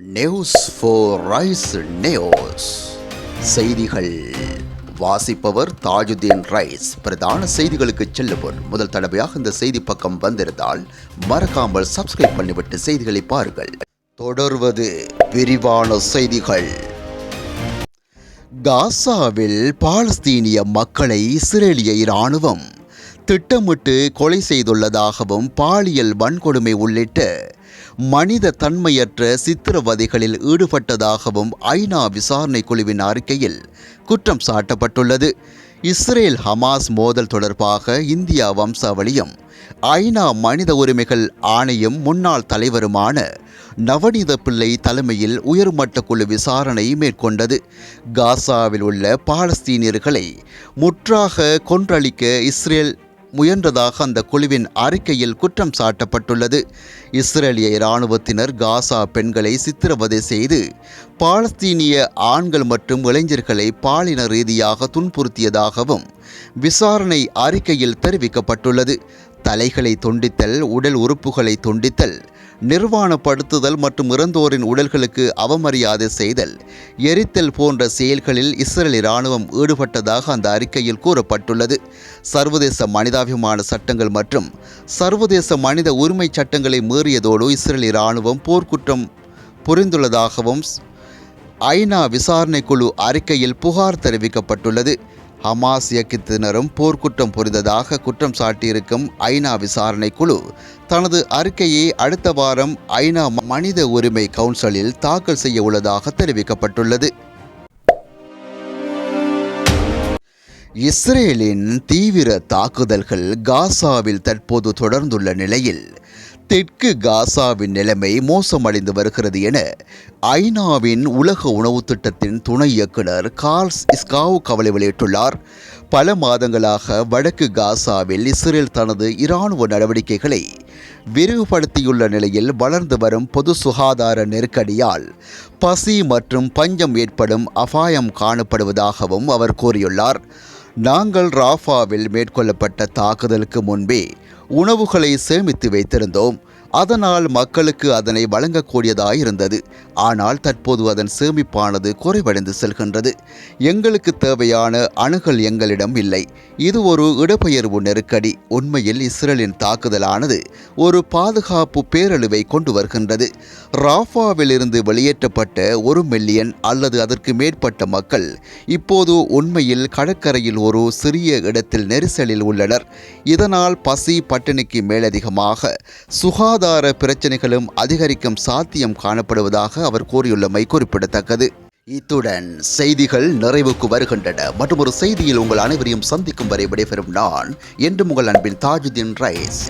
News four rice news செய்திகள். வாசிப்பவர் Tajuddin rice. பிரதான செய்திகளுக்கு செல்லுவோர் முதல் தடவையாக இந்த செய்தி பக்கம் வந்திருந்தால் மறக்காமல் சப்ஸ்கிரைப் பண்ணிவிட்டு செய்திகளை பாருங்கள். தொடர்வது விரிவான செய்திகள். காசாவில் பாலஸ்தீனிய மக்களை இஸ்ரேலிய இராணுவம் திட்டமிட்டு கொலை செய்துள்ளதாகவும் பாலியல் வன்கொடுமை உள்ளிட்ட மனித தன்மையற்ற சித்திரவதைகளில் ஈடுபட்டதாகவும் ஐநா விசாரணை குழுவின் அறிக்கையில் குற்றம் சாட்டப்பட்டுள்ளது. இஸ்ரேல் ஹமாஸ் மோதல் தொடர்பாக இந்தியா வம்சாவளியும் ஐநா மனித உரிமைகள் ஆணையம் முன்னாள் தலைவருமான நவநீத பிள்ளை தலைமையில் உயர்மட்ட குழு விசாரணை மேற்கொண்டது. காசாவில் உள்ள பாலஸ்தீனியர்களை முற்றாக கொன்றளிக்க இஸ்ரேல் முயன்றதாக அந்த குழுவின் அறிக்கையில் குற்றம் சாட்டப்பட்டுள்ளது. இஸ்ரேலிய இராணுவத்தினர் காசா பெண்களை சித்திரவதை செய்து பாலஸ்தீனிய ஆண்கள் மற்றும் இளைஞர்களை பாலின ரீதியாக துன்புறுத்தியதாகவும் விசாரணை அறிக்கையில் தெரிவிக்கப்பட்டுள்ளது. தலைகளை துண்டித்தல் உடல் உறுப்புகளை துண்டித்தல் நிர்வாணப்படுத்துதல் மற்றும் இறந்தோரின் உடல்களுக்கு அவமரியாதை செய்தல் எரித்தல் போன்ற செயல்களில் இஸ்ரேல் இராணுவம் ஈடுபட்டதாக அந்த அறிக்கையில் கூறப்பட்டுள்ளது. சர்வதேச மனிதாபிமான சட்டங்கள் மற்றும் சர்வதேச மனித உரிமை சட்டங்களை மீறியதோடு இஸ்ரேல் இராணுவம் போர்க்குற்றம் புரிந்துள்ளதாகவும் ஐநா விசாரணை குழு அறிக்கையில் புகார் தெரிவிக்கப்பட்டுள்ளது. ஹமாஸ் இயக்கத்தினரும் போர்க்குற்றம் புரிந்ததாக குற்றம் சாட்டியிருக்கும் ஐநா விசாரணை குழு தனது அறிக்கையை அடுத்த வாரம் ஐநா மனித உரிமை கவுன்சிலில் தாக்கல் செய்ய உள்ளதாக தெரிவிக்கப்பட்டுள்ளது. இஸ்ரேலின் தீவிர தாக்குதல்கள் காசாவில் தற்போது தொடர்ந்துள்ள நிலையில் தெற்கு காசாவின் நிலைமை மோசமடைந்து வருகிறது என ஐநாவின் உலக உணவு திட்டத்தின் துணை இயக்குனர் கார்ல்ஸ் இஸ்காவ் கவலை வெளியிட்டுள்ளார். பல மாதங்களாக வடக்கு காசாவில் இஸ்ரேல் தனது இராணுவ நடவடிக்கைகளை விரிவுபடுத்தியுள்ள நிலையில் வளர்ந்து வரும் பொது சுகாதார நெருக்கடியால் பசி மற்றும் பஞ்சம் ஏற்படும் அபாயம் காணப்படுவதாகவும் அவர் கூறியுள்ளார். நாங்கள் ராஃபாவில் மேற்கொள்ளப்பட்ட தாக்குதலுக்கு முன்பே உணவுகளை சேமித்து வைத்திருந்தோம். அதனால் மக்களுக்கு அதனை வழங்கக்கூடியதாயிருந்தது. ஆனால் தற்போது அதன் சேமிப்பானது குறைவடைந்து செல்கின்றது. எங்களுக்கு தேவையான அணுகல் எங்களிடம் இல்லை. இது ஒரு இடப்பெயர்வு நெருக்கடி. உண்மையில் இஸ்ரேலின் தாக்குதலானது ஒரு பாதுகாப்பு பேரழிவை கொண்டு வருகின்றது. ராஃபாவிலிருந்து வெளியேற்றப்பட்ட ஒரு மில்லியன் அல்லது அதற்கு மேற்பட்ட மக்கள் இப்போது உண்மையில் கடற்கரையில் ஒரு சிறிய இடத்தில் நெரிசலில் உள்ளனர். இதனால் பசி பட்டினிக்கு மேலதிகமாக சுகாதார பிரச்சனைகளும் அதிகரிக்கும் சாத்தியம் காணப்படுவதாக அவர் கூறியுள்ளமை குறிப்பிடத்தக்கது. இத்துடன் செய்திகள் நிறைவுக்கு வருகின்றன. மற்றும் ஒரு செய்தியில் உங்கள் அனைவரையும் சந்திக்கும் வரை விடைபெறும் நான் என்று உங்கள் அன்பின் தாஜுதீன் ரைஸ்.